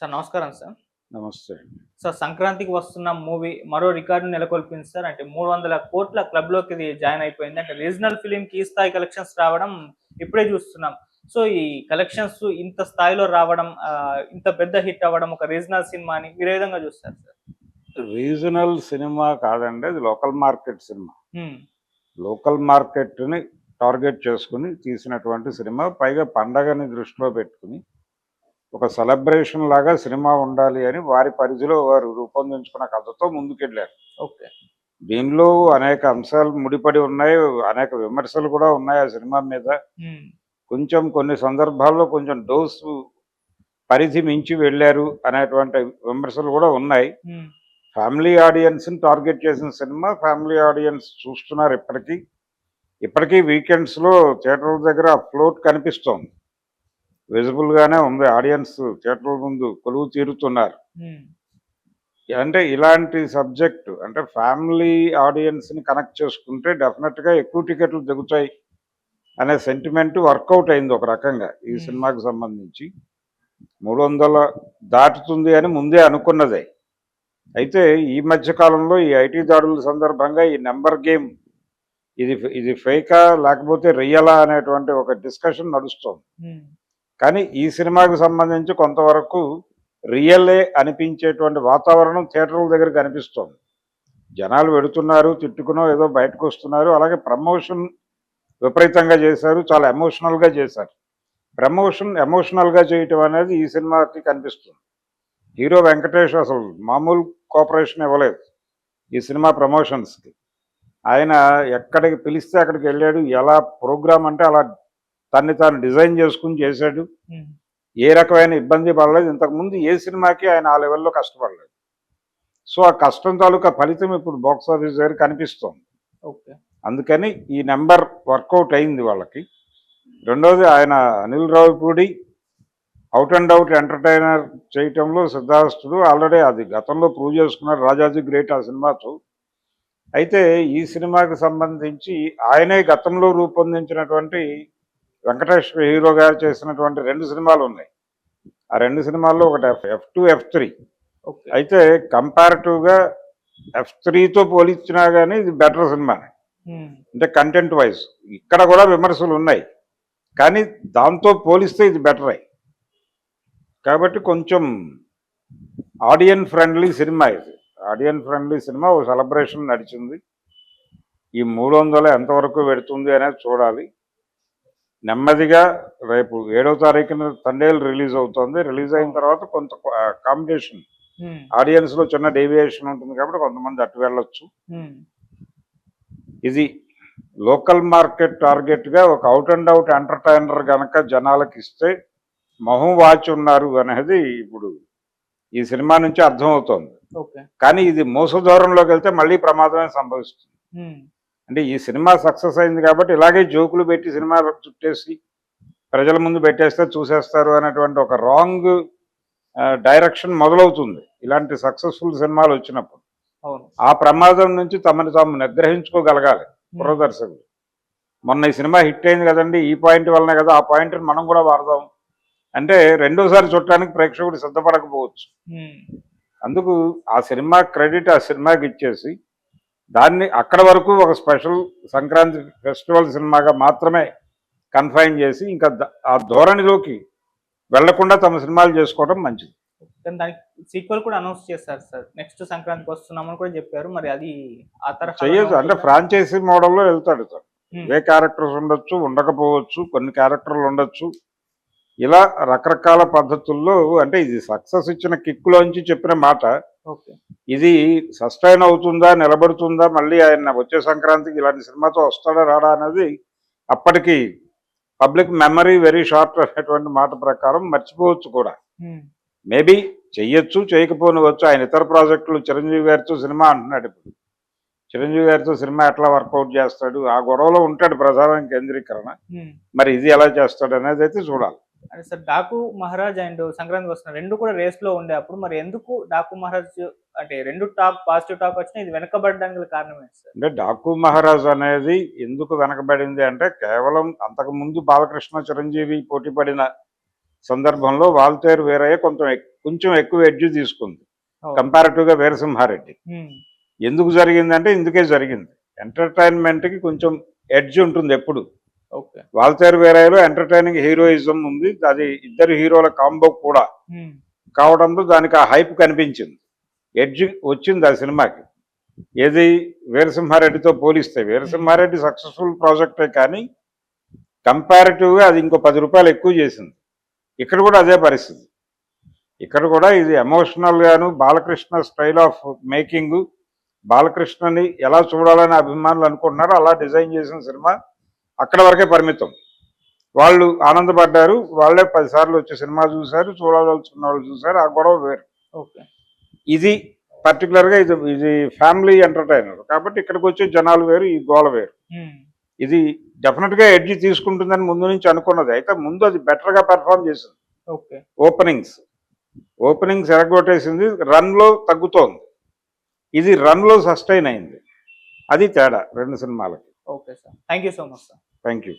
Sir నమస్కారం sir. నమస్తే. Sir సంక్రాంతికి వస్తున్న మూవీ మరో రికార్డు నెలకొల్పింది సార్. అంటే మూడు వందల కోట్ల క్లబ్లోకి ఇది జాయిన్ అయిపోయింది. అంటే రీజనల్ ఫిలిం కి ఈ స్థాయి కలెక్షన్స్ రావడం ఇప్పుడే చూస్తున్నాం. సో ఈ కలెక్షన్స్ ఇంత స్థాయిలో రావడం ఇంత పెద్ద హిట్ అవ్వడం ఒక రీజనల్ సినిమాని మీరు ఏ విధంగా చూస్తారు సార్? రీజనల్ సినిమా కాదండి అది లోకల్ మార్కెట్ సినిమా. లోకల్ మార్కెట్ని టార్గెట్ చేసుకుని తీసినటువంటి సినిమా పైగా పండగని దృష్టిలో పెట్టుకుని ఒక సెలబ్రేషన్ లాగా సినిమా ఉండాలి అని వారి పరిధిలో వారు రూపొందించుకున్న కథతో ముందుకెళ్ళారు. ఓకే. దీనిలో అనేక అంశాలు ముడిపడి ఉన్నాయి అనేక విమర్శలు కూడా ఉన్నాయి ఆ సినిమా మీద. కొంచెం కొన్ని సందర్భాల్లో కొంచెం డోసు పరిధి మించి వెళ్ళారు అనేటువంటి విమర్శలు కూడా ఉన్నాయి. ఫ్యామిలీ ఆడియన్స్ని టార్గెట్ చేసిన సినిమా ఫ్యామిలీ ఆడియన్స్ చూస్తున్నారు ఇప్పటికీ. ఇప్పటికీ వీకెండ్స్లో థియేటర్ల దగ్గర ఫ్లోట్ కనిపిస్తోంది. విజిబుల్గానే ఉంది. ఆడియన్స్ థియేటర్ల ముందు కొలువు తీరుతున్నారు. అంటే ఇలాంటి సబ్జెక్టు అంటే ఫ్యామిలీ ఆడియన్స్ని కనెక్ట్ చేసుకుంటే డెఫినెట్గా ఎక్కువ టికెట్లు దిగుతాయి అనే సెంటిమెంట్ వర్కౌట్ అయింది ఒక రకంగా ఈ. సినిమాకి సంబంధించి. మూడు వందల దాటుతుంది అని ముందే అనుకున్నదే. అయితే ఈ మధ్య కాలంలో ఈ ఐటీ దాడుల సందర్భంగా ఈ నెంబర్ గేమ్ ఇది ఇది ఫేకా లేకపోతే రియలా అనేటువంటి ఒక డిస్కషన్ నడుస్తోంది. కానీ ఈ సినిమాకు సంబంధించి కొంతవరకు రియలే అనిపించేటువంటి వాతావరణం థియేటర్ల దగ్గర కనిపిస్తోంది. జనాలు వెడుతున్నారు తిట్టుకునో ఏదో బయటకు వస్తున్నారు. అలాగే ప్రమోషన్ విపరీతంగా చేశారు చాలా ఎమోషనల్గా చేశారు. ప్రమోషన్ ఎమోషనల్గా చేయటం అనేది ఈ సినిమాకి కనిపిస్తుంది. హీరో వెంకటేష్ అసలు మామూలు కోఆపరేషన్ ఇవ్వలేదు ఈ సినిమా ప్రమోషన్స్కి. ఆయన ఎక్కడికి పిలిస్తే అక్కడికి వెళ్ళాడు ఎలా ప్రోగ్రామ్ అంటే అలా తన్ని తాను డిజైన్ చేసుకుని చేశాడు. ఏ రకమైన ఇబ్బంది పడలేదు. ఇంతకుముందు ఏ సినిమాకి ఆయన ఆ లెవెల్లో కష్టపడలేదు. సో ఆ కష్టం తాలూకా ఫలితం ఇప్పుడు బాక్స్ ఆఫీస్ దగ్గర కనిపిస్తోంది. ఓకే. అందుకని ఈ నెంబర్ వర్కౌట్ అయింది వాళ్ళకి. రెండోది ఆయన Anil Ravipudi out and out entertainer చేయటంలో సిద్ధాస్తుడు ఆల్రెడీ అది గతంలో ప్రూవ్ చేసుకున్నారు రాజాజీ గ్రేట్ ఆ సినిమాతో. అయితే ఈ సినిమాకి సంబంధించి ఆయనే గతంలో రూపొందించినటువంటి వెంకటేష్ హీరో గారు చేసినటువంటి రెండు సినిమాలు ఉన్నాయి. ఆ రెండు సినిమాల్లో ఒకటి F F two F three అయితే కంపారిటివ్గా ఎఫ్ త్రీతో పోలిచ్చినా కానీ ఇది బెటర్ సినిమా. అంటే కంటెంట్ వైజ్ ఇక్కడ కూడా విమర్శలు ఉన్నాయి. కానీ దాంతో పోలిస్తే ఇది బెటర్. అయి కాబట్టి కొంచెం ఆడియన్ ఫ్రెండ్లీ సినిమా ఇది. ఆడియన్ ఫ్రెండ్లీ సినిమా ఓ సెలబ్రేషన్ నడిచింది. ఈ మూడు వందలు ఎంతవరకు పెడుతుంది అనేది చూడాలి. నెమ్మదిగా రేపు ఏడో తారీఖున తండేలు రిలీజ్ అవుతుంది. రిలీజ్ అయిన తర్వాత కొంత కాంపిటీషన్ హ్మ్, ఆడియన్స్లో చిన్న డేవియేషన్ ఉంటుంది కాబట్టి కొంతమంది అటు వెళ్ళొచ్చు. ఇది లోకల్ మార్కెట్ టార్గెట్గా ఒక అవుట్ అండ్ అవుట్ ఎంటర్టైనర్ గనక జనాలకు ఇస్తే మొహం వాచి ఉన్నారు అనేది ఇప్పుడు ఈ సినిమా నుంచి అర్థమవుతోంది. ఓకే. కానీ ఇది మోసదూరంలోకి వెళ్తే మళ్ళీ ప్రమాదమే సంభవిస్తుంది. అంటే ఈ సినిమా సక్సెస్ అయింది కాబట్టి ఇలాగే జోకులు పెట్టి సినిమా చుట్టేసి ప్రజల ముందు పెట్టేస్తే చూసేస్తారు అనేటువంటి ఒక రాంగ్ డైరెక్షన్ మొదలవుతుంది ఇలాంటి సక్సెస్ఫుల్ సినిమాలు వచ్చినప్పుడు. ఆ ప్రమాదం నుంచి తమని తాము నిగ్రహించుకోగలగాలి పురదర్శకులు. మొన్న ఈ సినిమా హిట్ అయింది కదండి ఈ పాయింట్ వల్లనే కదా ఆ పాయింట్ని మనం కూడా వాడదాం. అంటే రెండోసారి చూడటానికి ప్రేక్షకుడు సిద్ధపడకపోవచ్చు. అందుకు ఆ సినిమా క్రెడిట్ ఆ సినిమాకి ఇచ్చేసి దాన్ని అక్కడ వరకు ఒక స్పెషల్ సంక్రాంతి ఫెస్టివల్ సినిమాగా మాత్రమే కన్ఫైన్ చేసి ఇంకా ఆ ధోరణిలోకి వెళ్ళకుండా తమ సినిమాలు చేసుకోవడం మంచిది. దానికి సీక్వెల్ కూడా అనౌన్స్ చేస్తారు సార్. నెక్స్ట్ సంక్రాంతికి వస్తున్నామని కూడా చెప్పారు. మరి అది ఆ తరహా చెయ్యొచ్చు అంటే ఫ్రాంచైజీ మోడల్లో వెళ్తాడు సార్. ఏ క్యారెక్టర్స్ ఉండొచ్చు ఉండకపోవచ్చు కొన్ని క్యారెక్టర్లు ఉండొచ్చు. ఇలా రకరకాల పద్ధతుల్లో అంటే ఇది సక్సెస్ ఇచ్చిన కిక్కులోంచి చెప్పిన మాట. ఓకే ఇది సస్టైన్ అవుతుందా నిలబడుతుందా మళ్ళీ ఆయన వచ్చే సంక్రాంతికి ఇలాంటి సినిమాతో వస్తాడా రాడా అనేది అప్పటికి పబ్లిక్ మెమరీ వెరీ షార్ట్ అనేటువంటి మాట ప్రకారం మర్చిపోవచ్చు కూడా. మేబీ చెయ్యొచ్చు చేయకపోనివచ్చు ఆయన ఇతర ప్రాజెక్టులు చిరంజీవి గారితో సినిమా అంటున్నాడు ఇప్పుడు. చిరంజీవి గారితో సినిమా ఎట్లా వర్కౌట్ చేస్తాడు ఆ గొడవలో ఉంటాడు ప్రధాన కేంద్రీకరణ. మరి ఇది ఎలా చేస్తాడు అనేది అయితే చూడాలి. అంటే సార్ డాకు మహారాజ్ అండ్ సంక్రాంతి వస్తున్న రెండు కూడా రేస్లో ఉండే అప్పుడు మరి ఎందుకు డాకు మహారాజ్ అంటే రెండు టాక్ పాజిటివ్ టాక్ వచ్చినా ఇది వెనకబడడానికి కారణం ఏంటి సార్? అంటే డాకు మహారాజ్ అనేది ఎందుకు వెనకబడింది అంటే కేవలం అంతకుముందు బాలకృష్ణ చిరంజీవి పోటీ పడిన సందర్భంలో వాల్తేరు వీరయ్య కొంచెం కొంచెం ఎక్కువ ఎడ్జ్ తీసుకుంది. కంపారిటివ్గా వీరసింహారెడ్డి. ఉమ్, ఎందుకు జరిగిందంటే ఇందుకే జరిగింది. ఎంటర్టైన్మెంట్కి కొంచెం ఎడ్జ్ ఉంటుంది ఎప్పుడు. వాల్తేరు వేరాయలో ఎంటర్టైనింగ్ హీరోయిజం ఉంది. అది ఇద్దరు హీరోల కాంబో కూడా కావడంతో దానికి ఆ హైప్ కనిపించింది. ఎడ్జ్ వచ్చింది ఆ సినిమాకి. ఏది వీరసింహారెడ్డితో పోలిస్తే వీరసింహారెడ్డి సక్సెస్ఫుల్ ప్రాజెక్టే కానీ కంపారిటివ్గా అది ఇంకో పది రూపాయలు ఎక్కువ చేసింది. ఇక్కడ కూడా అదే పరిస్థితి. ఇక్కడ కూడా ఇది ఎమోషనల్ గాను బాలకృష్ణ స్టైల్ ఆఫ్ మేకింగ్ బాలకృష్ణని ఎలా చూడాలని అభిమానులు అనుకుంటున్నారో అలా డిజైన్ చేసిన సినిమా అక్కడ వరకే పరిమితం. వాళ్ళు ఆనందపడ్డారు. వాళ్ళే పదిసార్లు వచ్చి సినిమా చూశారు చూడవలసిన వాళ్ళు చూశారు ఆ గొడవ వేరు. ఓకే. ఇది పర్టికులర్గా ఇది ఇది ఫ్యామిలీ ఎంటర్టైనర్. కాబట్టి ఇక్కడికి వచ్చే జనాలు వేరు ఈ గోల వేరు. ఇది డెఫినెట్గా ఎడ్జి తీసుకుంటుందని ముందు నుంచి అనుకున్నది. అయితే ముందు అది బెటర్గా పెర్ఫామ్ చేసింది. ఓపెనింగ్స్. ఓపెనింగ్స్ ఎరగొట్టేసింది. రన్లో తగ్గుతోంది. ఇది రన్లో సస్టైన్ అయింది. అది తేడా రెండు సినిమాలకి. Okay sir. Thank you so much sir. Thank you